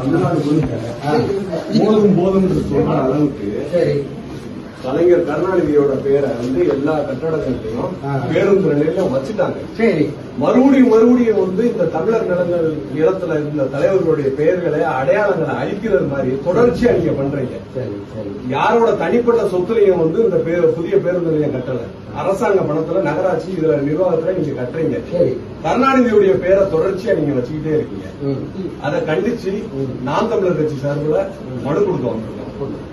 தமிழ்நாடு முழுக்க போதும் போதும் சொல்ற அளவுக்கு. கலைஞர் கருணாநிதியோட பேரை வந்து எல்லா கட்டடங்கள்லயும். பேருந்து நிலையில வச்சுட்டாங்க. சரி. மறுபடியும் மறுபடியும் வந்து இந்த தமிழர் நிலங்கள் இடத்துல இருந்த தலைவர்களுடைய பெயர்களை அடையாளங்களை அழிக்கிறது மாதிரி தொடர்ச்சியா நீங்க பண்றீங்க. சரி சரி. யாரோட தனிப்பட்ட சொத்துலையும் வந்து இந்த புதிய பேருந்து நிலையம் கட்டல. அரசாங்க பணத்துல நகராட்சி இதுல நிர்வாகத்துல நீங்க கட்டுறீங்க. சரி. கருணாநிதியுடைய பேரை தொடர்ச்சியா நீங்க வச்சுக்கிட்டே இருக்கீங்க. அதை கண்டிச்சு நாம் தமிழர் கட்சி சார்பில் மனு கொடுக்க வந்திருக்கோம்.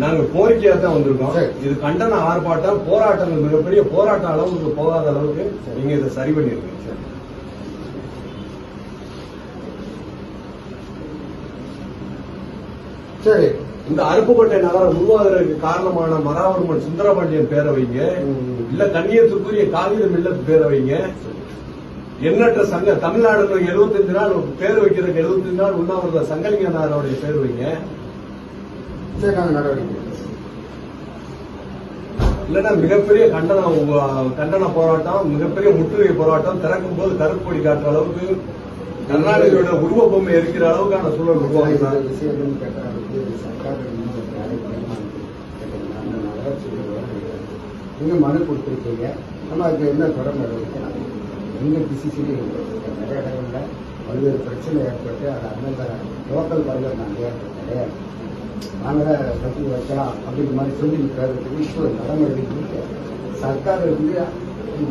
நாங்க கோரிக்கையா தான் வந்திருக்கோம். சரி. இது கண்டன ஆர்ப்பாட்டம் போராட்டங்கள் மிகப்பெரிய போராட்ட அளவுக்கு போகாத அளவுக்கு நீங்க இதை சரி பண்ணிருக்கீங்க சரி. இந்த அருப்புக்கோட்டை நகரம் உருவாகிறதுக்கு காரணமான மராவர்மன் சுந்தரபாண்டியன் பேரை வைங்க. இல்ல கண்ணியத்துக்குரிய காகித மில்லத் பேரை வைங்க. எண்ணற்ற சங்க தமிழ்நாடு 75 நாள் பேர் வைக்கிறதுக்கு 75 நாள் உண்ணாவிரத சங்கலிங்கனாரோடைய பேர் வைங்க. சரி நாங்கள் நடவடிக்கை. இல்லைன்னா மிகப்பெரிய கண்டன கண்டன போராட்டம் மிகப்பெரிய முற்றுகை போராட்டம் திறக்கும் போது கருப்பு கொடி காட்டுற அளவுக்கு கருணாநிதியோட உருவ பொம்மை இருக்கிற அளவுக்கான சூழல் இந்த விஷயம் நீங்க மனு கொடுத்துருக்கீங்க. நம்ம அதுக்கு என்ன தொடர் நடவடிக்கை எங்க பிசிசிலே நிறைய இடங்கள்ல பல்வேறு பிரச்சனை ஏற்பட்டு அது அந்தந்த லோக்கல் பரவல் நாங்கள் கிடையாது நாங்கள் கட்டி வைக்கலாம் அப்படிங்கிற மாதிரி சொல்லி நிற்கிறதுக்கு இப்போ சர்க்கார் வந்து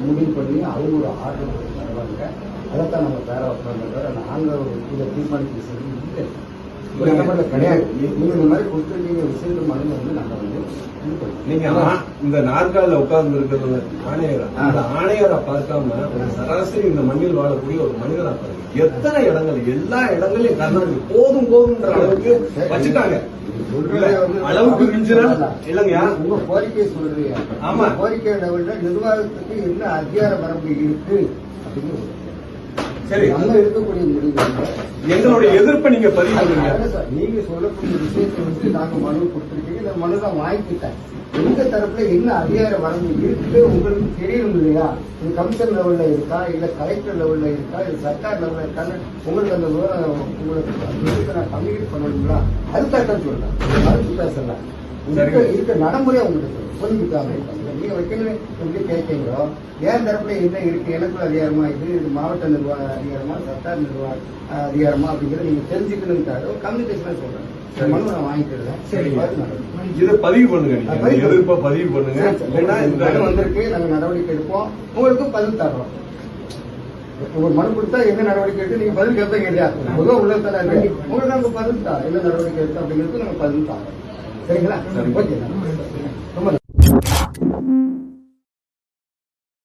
முடிவு பண்ணி அவங்க ஒரு ஆர்டர் தருவாங்க. அதைத்தான் நம்ம பேர வைப்பாங்க நாங்கள் ஒரு இதை தீர்மானிக்க சொல்லி இல்லை கிடையாது. நீங்க இந்த மாதிரி கொடுத்துருக்கீங்க விஷயத்த வந்து நாங்கள் வந்து. நீங்க இந்த நாற்காலில உட்கார்ந்து இருக்கிறது ஆணையர்? அந்த ஆணையரை பார்க்காம ஒரு சராசரி இந்த மண்ணில் வாழக்கூடிய ஒரு மனிதரா பாருங்க. எத்தனை இடங்கள்? எல்லா இடங்களையும் கர்நாடகா போதும் போதும்ன்ற அளவுக்கு வச்சுட்டாங்க. அளவுக்கு மிஞ்சினா இல்லைங்கய்யா உங்க கோரிக்கை சொல்றீங்க. ஆமா. உங்க கோரிக்கை லெவல்ல நிர்வாகத்துக்கு என்ன அதிகார வரம்பு இருக்கு? அப்படின்னு சரி. நம்ம இருக்கக்கூடிய முடிவு எங்களுடைய எதிர்ப்பை நீங்க பதிவு பண்ணுங்க. நீங்க சொல்லக்கூடிய விஷயத்தை வந்து நாங்க மனு கொடுத்துருக்கீங்க. இந்த மனு தான் வாங்கிக்கிட்டேன். எங்க தரப்புல என்ன அதிகார வரம்பு இருக்கு உங்களுக்கு தெரியணும் இல்லையா? இது கமிஷன் லெவல்ல இருக்கா? இல்ல கலெக்டர் லெவல்ல இருக்கா? இல்ல சர்க்கார் லெவல்ல இருக்கான்னு உங்களுக்கு அந்த உங்களுக்கு நான் கம்யூனிகேட் பண்ணணுங்களா? அதுக்காக தான் சொல்றேன். மறுத்து பேசல. இருக்க. இருக்க. நடைமுறை புரிஞ்சுக்காம நீங்க வைக்கணும். எப்படி கேட்கீங்களோ ஏன் தரப்புல என்ன இருக்கு? எனக்குள்ள அதிகாரமா இது? இது மாவட்ட நிர்வாக அதிகாரமா? சர்க்கார் நிர்வாக அதிகாரமா? அப்படிங்கறத நீங்க தெரிஞ்சுக்கணுங்காக ஒரு கம்யூனிகேஷனா சொல்றேன். இதை பதிவு பண்ணுங்க எதிர்ப்பை பதிவு பண்ணுங்க. வந்திருக்கு. நாங்க நடவடிக்கை எடுப்போம். உங்களுக்கும் பதில் தர்றோம் ஒரு மனு கொடுத்தா என்ன நடவடிக்கை எடுத்து நீங்க பதில் கேட்பீங்க இல்லையா? பொதுவாக உள்ள தானே இருக்கு. உங்களுக்கு நாங்க பதில் தரோம் என்ன நடவடிக்கை எடுத்து அப்படிங்கிறது நாங்க பதில் தரோம் சரிங்களா சரி ஓகே ரொம்ப